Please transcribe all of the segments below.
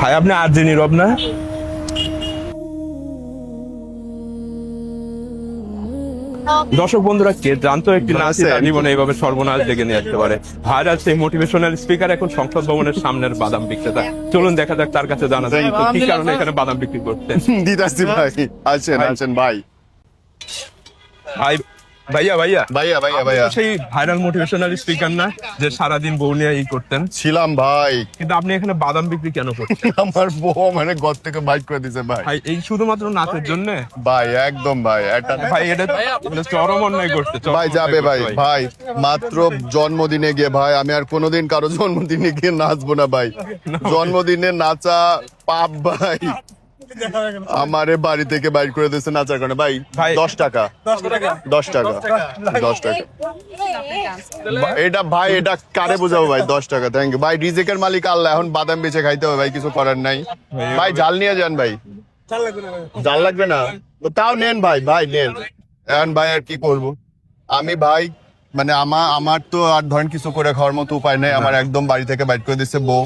ভাই আপনি আর যে নীরব না? দর্শক বন্ধুরা কে জানতো একটি নাচি জীবনে এইভাবে সর্বনাশ ডেকে নিয়ে আসতে পারে। ভাইরাল সেই মোটিভেশনাল স্পিকার এখন সংসদ ভবনের সামনের বাদাম বিক্রেতা। চলুন দেখা যাক তার কাছে জানা যায়। কি কারণে এখানে বাদাম বিক্রি করতে দিদাসি ভাই আছেন আছেন ভাই। ভাই ভাইয়া ভাইয়া। ভাইয়া ভাইয়া ভাইয়া। সেই ভাইরাল মোটিভেশনাল স্পিকার না যে সারাদিন বউ নিয়ে ই করতেন? ছিলাম ভাই। কিন্তু আপনি এখানে বাদাম বিক্রি কেন করতেন আমার বউ মানে ঘর থেকে বাইক করে দিছে ভাই। ভাই এই শুধুমাত্র নাচের জন্য? ভাই একদম ভাই একটা ভাই এটা এটা চরম অন্যায় করতে ভাই যাবে ভাই ভাই। মাত্র জন্মদিনে গিয়ে ভাই আমি আর কোনোদিন কারও জন্মদিনে গিয়ে নাচবো না ভাই। জন্মদিনে নাচা পাপ ভাই। আমারে বাড়ি থেকে বাইর করে দিয়েছে নাচার কারণে। ভাই ভাই। দশ টাকা। দশ টাকা? দশ টাকা। এটা ভাই এটা কারে বোঝাবো ভাই? দশ টাকা থ্যাংক ইউ ভাই রিজেকের মালিক আল্লাহ এখন বাদাম বেচে খাইতে হবে ভাই কিছু করার নাই। ভাই জাল নিয়ে যান ভাই। জাল লাগবে না তো তাও নেন ভাই ভাই নেন। এখন ভাই আর কি করব? আমি ভাই মানে আমার আমার তো আর ধরেন কিছু করে খাওয়ার মতো উপায় নেই। আমার একদম বাড়ি থেকে বাইর করে দিচ্ছে বউ।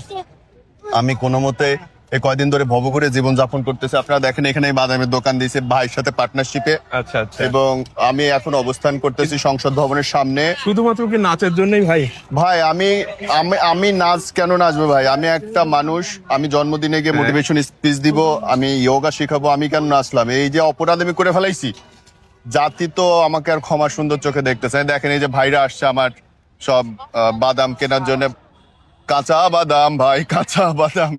আমি কোনো মতে এই কয়দিন ধরে ভব করে জীবন যাপন করতেছে। আপনারা দেখেন এখানে বাদামের দোকান দিয়েছে ভাইয়ের সাথে পার্টনারশিপে আচ্ছা আচ্ছা। এবং আমি এখন অবস্থান করতেছি সংসদ ভবনের সামনে। শুধুমাত্র কি নাচের জন্যই ভাই? ভাই আমি আমি আমি নাচ কেন নাচবো ভাই? আমি একটা মানুষ আমি জন্মদিনে গিয়ে মোটিভেশন স্পিচ দিব আমি যোগা শিখাবো আমি কেন নাচলাম? এই যে অপরাধ আমি করে ফেলাইছি জাতি তো আমাকে আর ক্ষমা সুন্দর চোখে দেখতেছে দেখেন এই যে ভাইরা আসছে আমার সব বাদাম কেনার জন্য। কাঁচা বাদাম ভাই কাঁচা বাদাম।